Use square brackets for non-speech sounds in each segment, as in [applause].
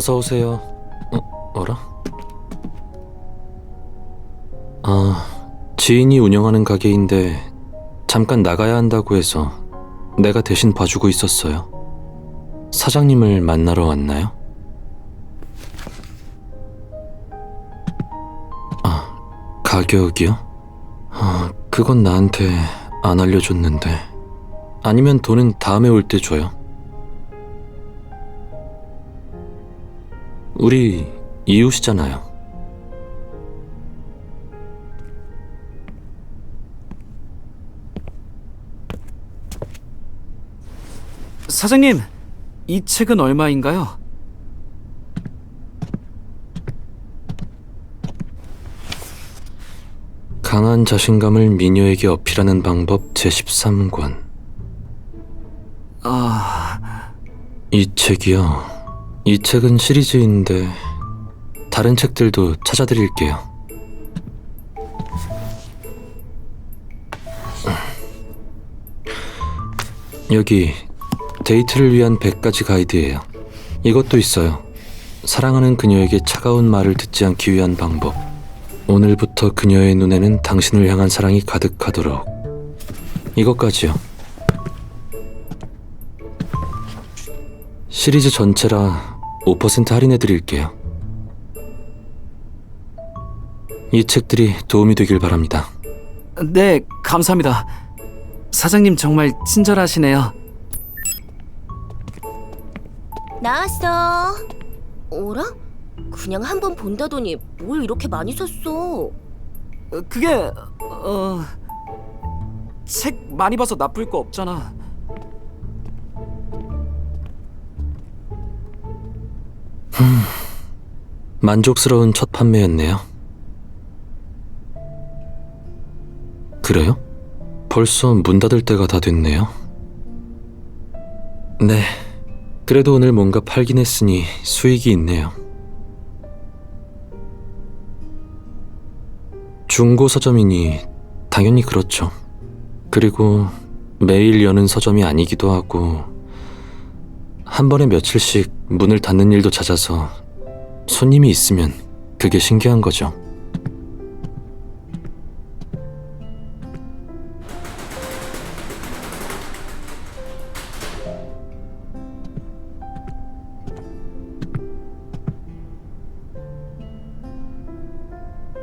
어서 오세요. 어, 어라? 아, 지인이 운영하는 가게인데 잠깐 나가야 한다고 해서 내가 대신 봐주고 있었어요. 사장님을 만나러 왔나요? 아, 가격이요? 아, 그건 나한테 안 알려줬는데. 아니면 돈은 다음에 올 때 줘요. 우리 이웃이잖아요. 사장님, 이 책은 얼마인가요? 강한 자신감을 미녀에게 어필하는 방법 제13권. 아, 이 책이요. 이 책은 시리즈인데 다른 책들도 찾아드릴게요. 여기 데이트를 위한 100가지 가이드예요. 이것도 있어요. 사랑하는 그녀에게 차가운 말을 듣지 않기 위한 방법. 오늘부터 그녀의 눈에는 당신을 향한 사랑이 가득하도록. 이것까지요. 시리즈 전체라 5% 할인해 드릴게요. 이 책들이 도움이 되길 바랍니다. 네, 감사합니다. 사장님 정말 친절하시네요. 나왔어. 어라? 그냥 한 번 본다더니 뭘 이렇게 많이 샀어? 어, 그게 어... 책 많이 봐서 나쁠 거 없잖아. 만족스러운 첫 판매였네요. 그래요? 벌써 문 닫을 때가 다 됐네요. 네. 그래도 오늘 뭔가 팔긴 했으니 수익이 있네요. 중고 서점이니 당연히 그렇죠. 그리고 매일 여는 서점이 아니기도 하고 한 번에 며칠씩 문을 닫는 일도 잦아서 손님이 있으면 그게 신기한 거죠.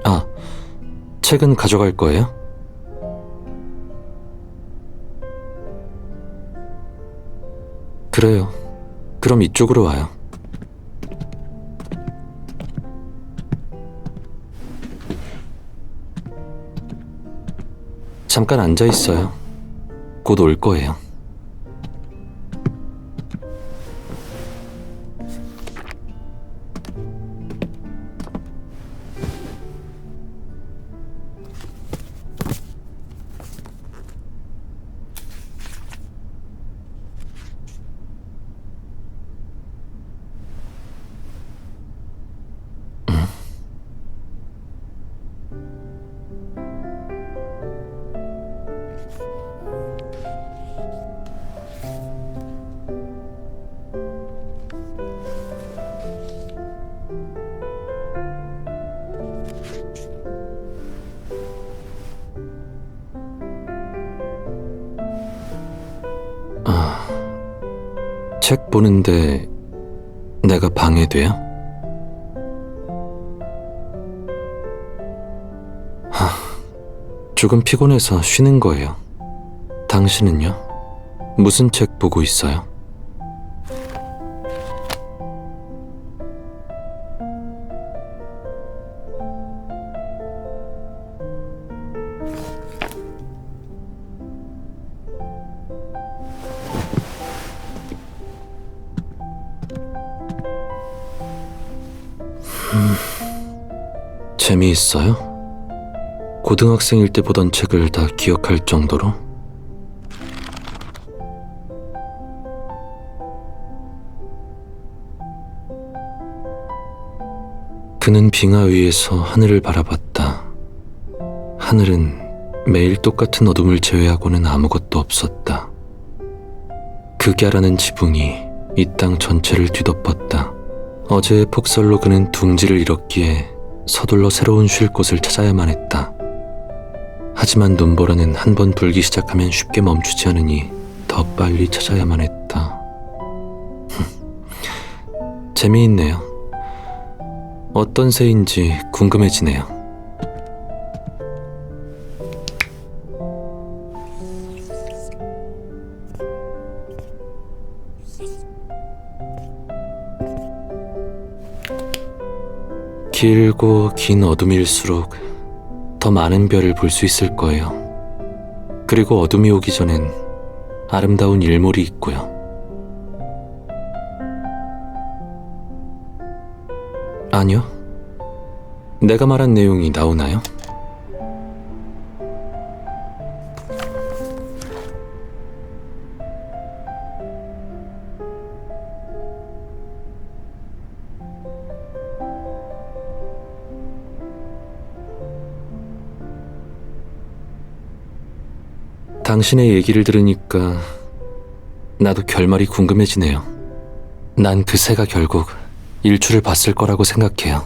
아, 책은 가져갈 거예요? 그래요. 그럼 이쪽으로 와요. 잠깐 앉아 있어요. 곧 올 거예요. 책 보는데 내가 방해돼요? 하, 조금 피곤해서 쉬는 거예요. 당신은요? 무슨 책 보고 있어요? 재미있어요? 고등학생일 때 보던 책을 다 기억할 정도로? 그는 빙하 위에서 하늘을 바라봤다. 하늘은 매일 똑같은 어둠을 제외하고는 아무것도 없었다. 극야라는 지붕이 이 땅 전체를 뒤덮었다. 어제의 폭설로 그는 둥지를 잃었기에 서둘러 새로운 쉴 곳을 찾아야만 했다. 하지만 눈보라는 한 번 불기 시작하면 쉽게 멈추지 않으니 더 빨리 찾아야만 했다. [laughs] 재미있네요. 어떤 새인지 궁금해지네요. 길고 긴 어둠일수록 더 많은 별을 볼 수 있을 거예요. 그리고 어둠이 오기 전엔 아름다운 일몰이 있고요. 아니요. 내가 말한 내용이 나오나요? 당신의 얘기를 들으니까 나도 결말이 궁금해지네요. 난 그 새가 결국 일출을 봤을 거라고 생각해요.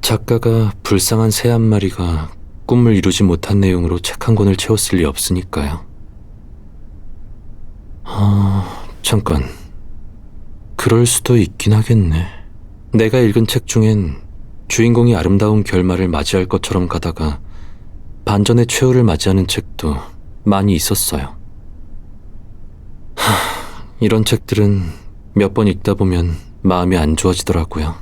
작가가 불쌍한 새 한 마리가 꿈을 이루지 못한 내용으로 책 한 권을 채웠을 리 없으니까요. 아, 잠깐. 그럴 수도 있긴 하겠네. 내가 읽은 책 중엔 주인공이 아름다운 결말을 맞이할 것처럼 가다가 반전의 최후를 맞이하는 책도 많이 있었어요. 하, 이런 책들은 몇 번 읽다 보면 마음이 안 좋아지더라고요.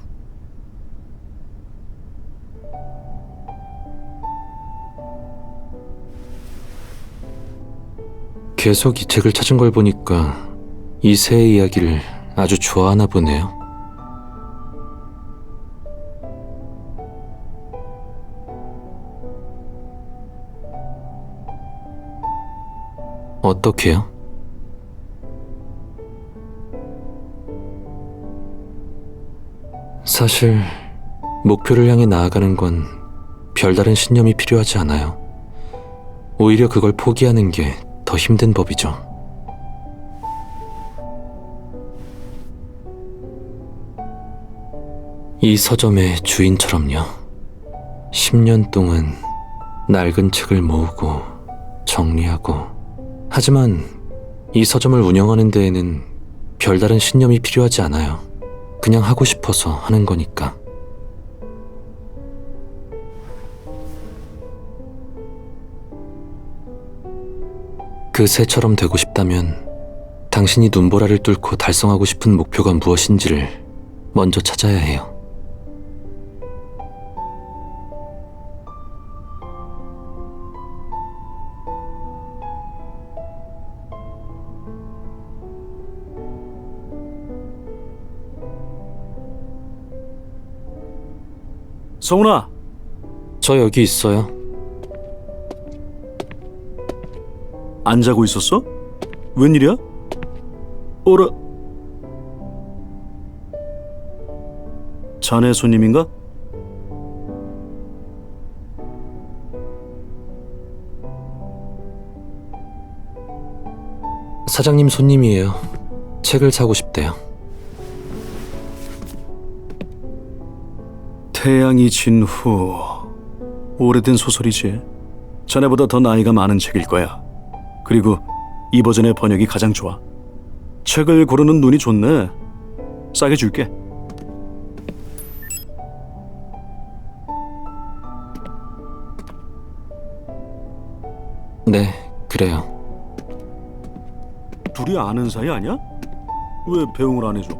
계속 이 책을 찾은 걸 보니까 이 새의 이야기를 아주 좋아하나 보네요. 어떻게요? 사실 목표를 향해 나아가는 건 별다른 신념이 필요하지 않아요. 오히려 그걸 포기하는 게 더 힘든 법이죠. 이 서점의 주인처럼요. 10년 동안 낡은 책을 모으고 정리하고 하지만 이 서점을 운영하는 데에는 별다른 신념이 필요하지 않아요. 그냥 하고 싶어서 하는 거니까. 그 새처럼 되고 싶다면 당신이 눈보라를 뚫고 달성하고 싶은 목표가 무엇인지를 먼저 찾아야 해요. 성훈아, 저 여기 있어요. 안 자고 있었어? 웬일이야? 어라? 자네 손님인가? 사장님 손님이에요. 책을 사고 싶대요. 태양이 진 후 오래된 소설이지. 자네보다 더 나이가 많은 책일 거야. 그리고 이 버전의 번역이 가장 좋아. 책을 고르는 눈이 좋네. 싸게 줄게. 네, 그래요. 둘이 아는 사이 아니야? 왜 배웅을 안 해줘?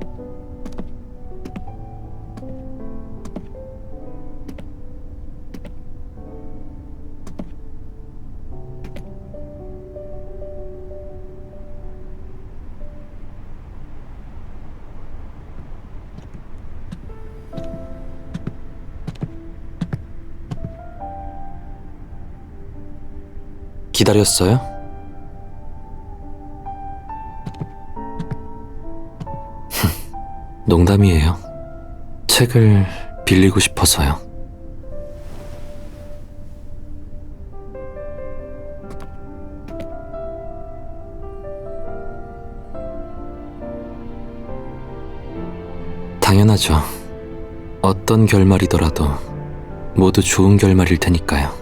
기다렸어요? 농담이에요. 책을 빌리고 싶어서요. 당연하죠. 어떤 결말이더라도 모두 좋은 결말일 테니까요.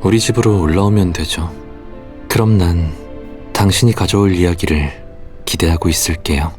우리 집으로 올라오면 되죠. 그럼 난 당신이 가져올 이야기를 기대하고 있을게요.